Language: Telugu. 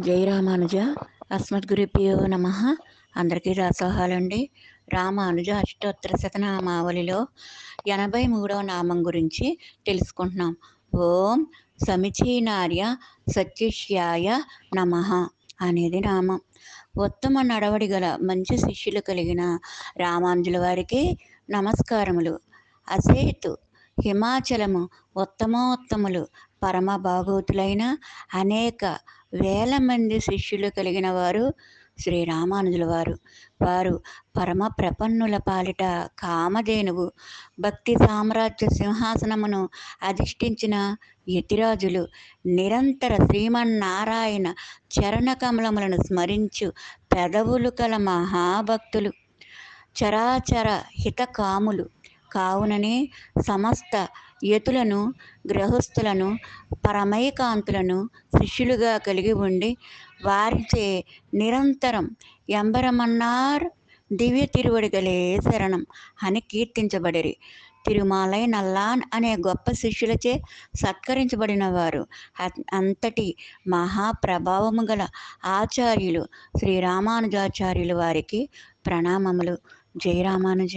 జై రామానుజ. అస్మద్గురుభ్యో నమ. అందరికీ రాసోహాలండి. రామానుజ అష్టోత్తర శతనామావళిలో ఎనభై మూడవ నామం గురించి తెలుసుకుంటున్నాం. ఓం సమిచీనార్య సత్యశ్యాయ నమ అనేది నామం. ఉత్తమ నడవడి గల మంచి శిష్యులు కలిగిన రామానుజుల వారికి నమస్కారములు. అసేతు హిమాచలము ఉత్తమోత్తములు పరమ భాగవతులైన అనేక వేల మంది శిష్యులు కలిగిన వారు శ్రీరామానుజుల వారు. వారు పరమ ప్రపన్నుల పాలిట కామధేనువు భక్తి సామ్రాజ్య సింహాసనమును అధిష్ఠించిన యతిరాజులు నిరంతర శ్రీమన్నారాయణ చరణకమలములను స్మరించు పెదవులు కల మహాభక్తులు. చరాచర హితకాములు కావుననే సమస్త యతులను గ్రహస్థులను పరమైకాంతులను శిష్యులుగా కలిగి ఉండి వారిచే నిరంతరం ఎంబరమన్నార్ దివ్య తిరువడిగలే శరణం అని కీర్తించబడిరి. తిరుమాలై నల్లాన్ అనే గొప్ప శిష్యులచే సత్కరించబడిన వారు అంతటి మహాప్రభావము గల ఆచార్యులు శ్రీరామానుజాచార్యులు వారికి ప్రణామములు. జయరామానుజ